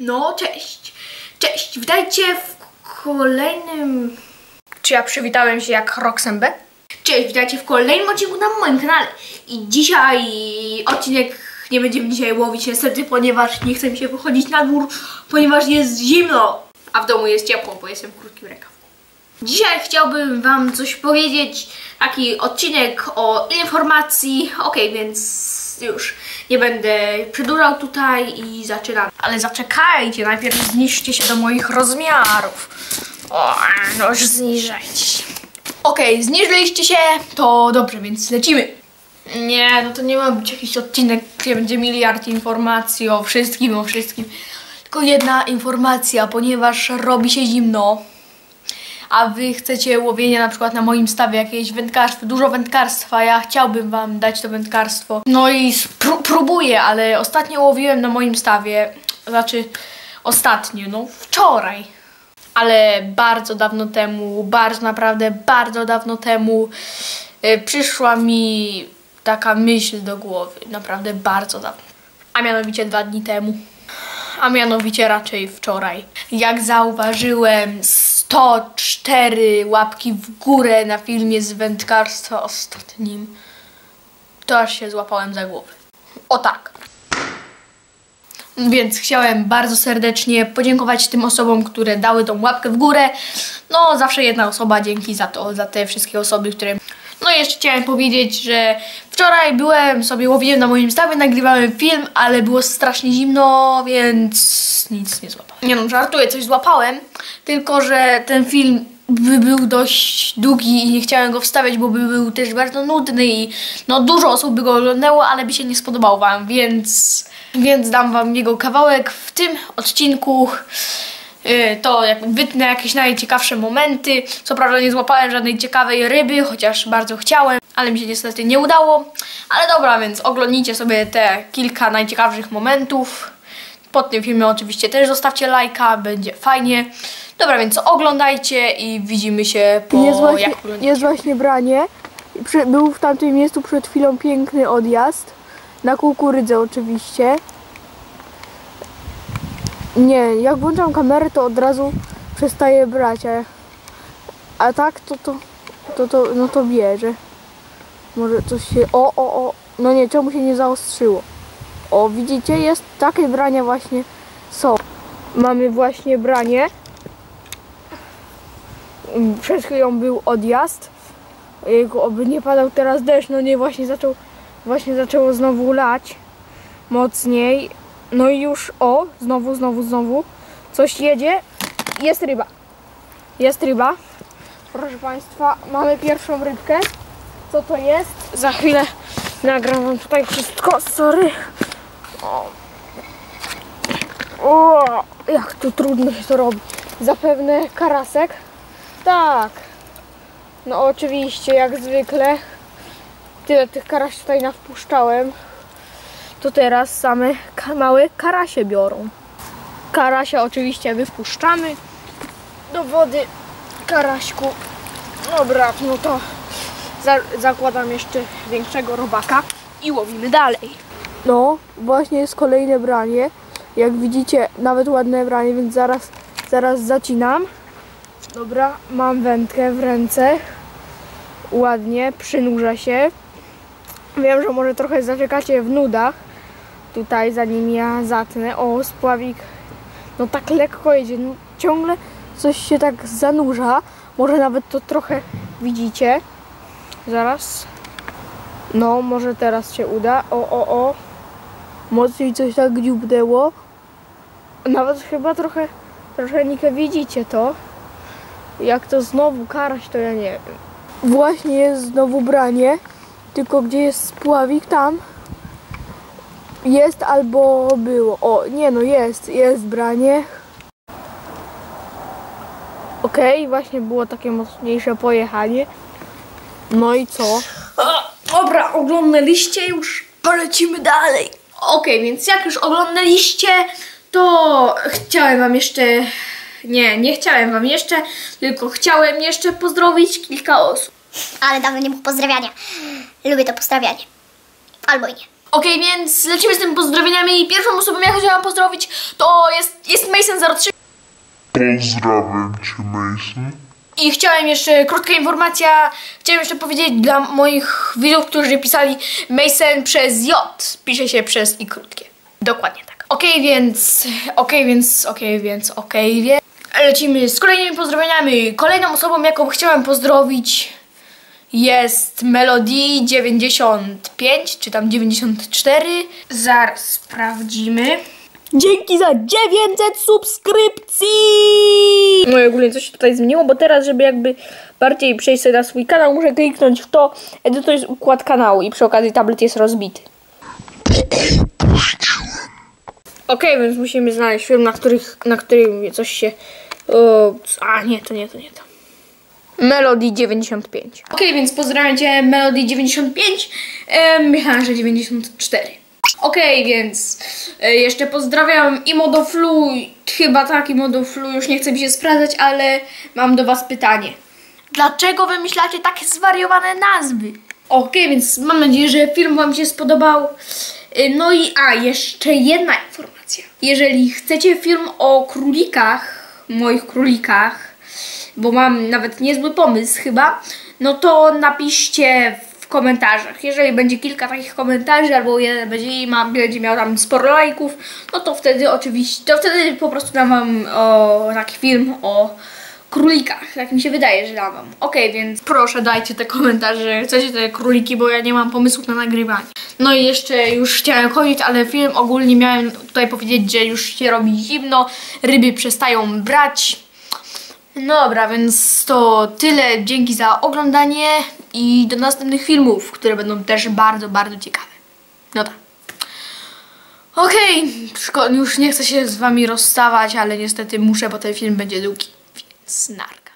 No, cześć. Cześć, witajcie w kolejnym... Czy ja przywitałem się jak Roxembe? Cześć, witajcie w kolejnym odcinku na moim kanale. I dzisiaj odcinek nie będziemy dzisiaj łowić niestety, ponieważ nie chce mi się wychodzić na dwór, ponieważ jest zimno, a w domu jest ciepło, bo jestem w krótkim rękawku. Dzisiaj chciałbym Wam coś powiedzieć, taki odcinek o informacji, ok, więc już nie będę przedłużał tutaj i zaczynam. Ale zaczekajcie, najpierw zniszczcie się do moich rozmiarów. O, no już zniżajcie się. Okej, zniżyliście się, to dobrze, więc lecimy. Nie, no to nie ma być jakiś odcinek, gdzie będzie miliard informacji o wszystkim, o wszystkim. Tylko jedna informacja, ponieważ robi się zimno, a wy chcecie łowienia na przykład na moim stawie jakieś wędkarstwo, dużo wędkarstwa, ja chciałbym wam dać to wędkarstwo. No i spró- próbuję, ale ostatnio łowiłem na moim stawie, znaczy ostatnio, no wczoraj. Ale bardzo dawno temu, bardzo naprawdę bardzo dawno temu y, przyszła mi taka myśl do głowy, naprawdę bardzo dawno. A mianowicie dwa dni temu a mianowicie raczej wczoraj. Jak zauważyłem 104 łapki w górę na filmie z wędkarstwa ostatnim, to aż się złapałem za głowę. O tak. Więc chciałem bardzo serdecznie podziękować tym osobom, które dały tą łapkę w górę. No, zawsze jedna osoba, dzięki za to, za te wszystkie osoby, które... No i jeszcze chciałem powiedzieć, że wczoraj byłem sobie łowiłem na moim stawie, nagrywałem film, ale było strasznie zimno, więc nic nie złapałem. Nie no, żartuję, coś złapałem, tylko że ten film by był dość długi i nie chciałem go wstawiać, bo by był też bardzo nudny i no dużo osób by go oglądało, ale by się nie spodobał wam, więc, więc dam wam jego kawałek w tym odcinku. Yy, to jak wytnę jakieś najciekawsze momenty. Co prawda nie złapałem żadnej ciekawej ryby, chociaż bardzo chciałem, ale mi się niestety nie udało. Ale dobra, więc oglądnijcie sobie te kilka najciekawszych momentów. Pod tym filmem oczywiście też zostawcie lajka, będzie fajnie. Dobra, więc oglądajcie i widzimy się po jest, właśnie, jak jest właśnie branie. Był w tamtym miejscu przed chwilą piękny odjazd. Na kukurydze oczywiście. Nie, jak włączam kamerę, to od razu przestaje brać, a, a tak to, to, to, to, no to bierze. Może coś się, o, o, o, no nie, czemu się nie zaostrzyło? O, widzicie, jest takie brania właśnie są. Mamy właśnie branie. Przed chwilą był odjazd. Jego oby nie padał teraz deszcz, no nie, właśnie zaczął, właśnie zaczęło znowu lać mocniej. No i już, o, znowu, znowu, znowu coś jedzie. Jest ryba. Jest ryba. Proszę Państwa, mamy pierwszą rybkę. Co to jest? Za chwilę nagram Wam tutaj wszystko, sorry. O. o, jak tu trudno się to robi. Zapewne karasek. Tak. No oczywiście, jak zwykle. Tyle tych karaś tutaj nawpuszczałem. To teraz same małe karasie biorą. Karasia oczywiście wypuszczamy do wody. Karaśku. Dobra, no to za- zakładam jeszcze większego robaka i łowimy dalej. No, właśnie jest kolejne branie. Jak widzicie, nawet ładne branie, więc zaraz, zaraz zacinam. Dobra, mam wędkę w ręce. Ładnie, przynurza się. Wiem, że może trochę zaczekacie w nudach. Tutaj zanim ja zatnę. O, spławik. No tak lekko jedzie. No, ciągle coś się tak zanurza. Może nawet to trochę widzicie. Zaraz. No, może teraz się uda. O, o, o. Mocniej coś tak dziubnęło. Nawet chyba trochę, trochę Nikę widzicie to. Jak to znowu karać, to ja nie wiem. Właśnie jest znowu branie. Tylko gdzie jest spławik? Tam. Jest albo było. O, nie no, jest. Jest branie. Okej, właśnie było takie mocniejsze pojechanie. No i co? Dobra, oglądaliście już, polecimy dalej. Okej, więc jak już oglądaliście, to chciałem wam jeszcze... Nie, nie chciałem wam jeszcze, tylko chciałem jeszcze pozdrowić kilka osób. Ale dawno nie było pozdrawiania. Lubię to pozdrawianie. Albo i nie. Okej, więc lecimy z tymi pozdrowieniami. Pierwszą osobą, jaką chciałam pozdrowić, to jest jest Mason03 Pozdrawiam cię, Mason. i chciałem jeszcze, krótka informacja, chciałem jeszcze powiedzieć dla moich widzów, którzy pisali Mason przez J, pisze się przez i krótkie. Dokładnie tak. Okej, więc, okej, więc, okej, więc, okej, więc. Lecimy z kolejnymi pozdrowieniami. Kolejną osobą, jaką chciałem pozdrowić jest Melody 95, czy tam 94. Zaraz sprawdzimy. Dzięki za 900 subskrypcji! No i ogólnie coś się tutaj zmieniło, bo teraz, żeby jakby bardziej przejść sobie na swój kanał, muszę kliknąć w to, e, to jest układ kanału i przy okazji tablet jest rozbity. Okej, więc musimy znaleźć film, na, których, na którym coś się... O, a, nie, to nie, to nie to. Melody 95. Okej, więc pozdrawiam Cię Melody 95, e, że 94. Okej, więc e, jeszcze pozdrawiam i Modoflu, chyba tak, i Modoflu, już nie chcę mi się sprawdzać, ale mam do Was pytanie. Dlaczego wymyślacie takie zwariowane nazwy? Okej, więc mam nadzieję, że film Wam się spodobał. Y, No i a, jeszcze jedna informacja. Jeżeli chcecie film o królikach, moich królikach, bo mam nawet niezły pomysł chyba, no to napiszcie w komentarzach. Jeżeli będzie kilka takich komentarzy, albo jeden będzie, ma, będzie miał tam sporo lajków, no to wtedy oczywiście, to wtedy po prostu dam wam o, taki film o królikach. Tak mi się wydaje, że dam wam. Okej, więc proszę dajcie te komentarze, chcecie te króliki, bo ja nie mam pomysłu na nagrywanie. No i jeszcze już chciałem chodzić, ale film ogólnie miałem tutaj powiedzieć, że już się robi zimno, ryby przestają brać. No dobra, więc to tyle. Dzięki za oglądanie i do następnych filmów, które będą też bardzo, bardzo ciekawe. No tak. Okej, szko- już nie chcę się z wami rozstawać, ale niestety muszę, bo ten film będzie długi. Więc narka.